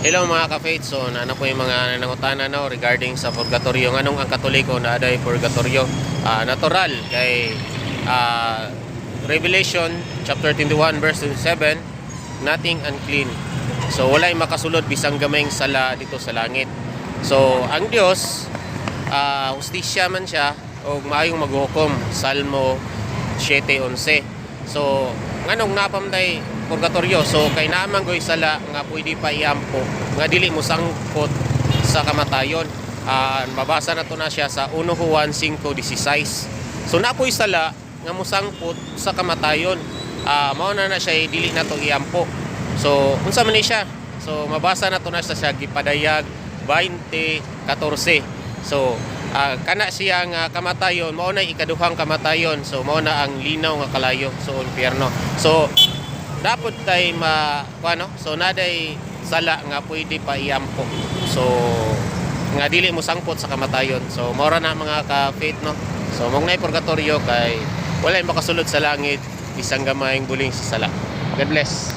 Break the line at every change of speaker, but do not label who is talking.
Hello mga ka-faith. So, ano po yung mga nangutana no, regarding sa purgatorio. Anong ang katoliko na aday purgatorio? Ah, natural kay ah, Revelation chapter 21 verse 7, nothing unclean. So, walay makasulod bisang gamayng sala dito sa langit. So, ang Dios ah, hustisya man siya o maayong maghukom. Salmo 7.11. So, nganong napamday purgatorio. So, kay naman goy sala nga pwede pa iampo nga dili mo sangkot sa kamatayon. Ah, mabasa na to na siya sa 1 Juan 5.16. So, napoy sala nga musangkot sa kamatayon. Ah, mao na na siya dili na to iampo. So, unsa man ni siya? So, mabasa na to na siya sa gipadayag 20:14. So, ah, kana siya nga kamatayon, mao na ikaduhang kamatayon. So, mao na ang linaw nga kalayo sa impyerno. So, dapat tay ma ano? So, naday sala nga pwede pa iampo. So, nga dili mo sangkot sa kamatayon. So, mora na mga ka-faith no. So, mong nay purgatorio kay wala makasulod sa langit isang gamayng buling sa sala. God bless.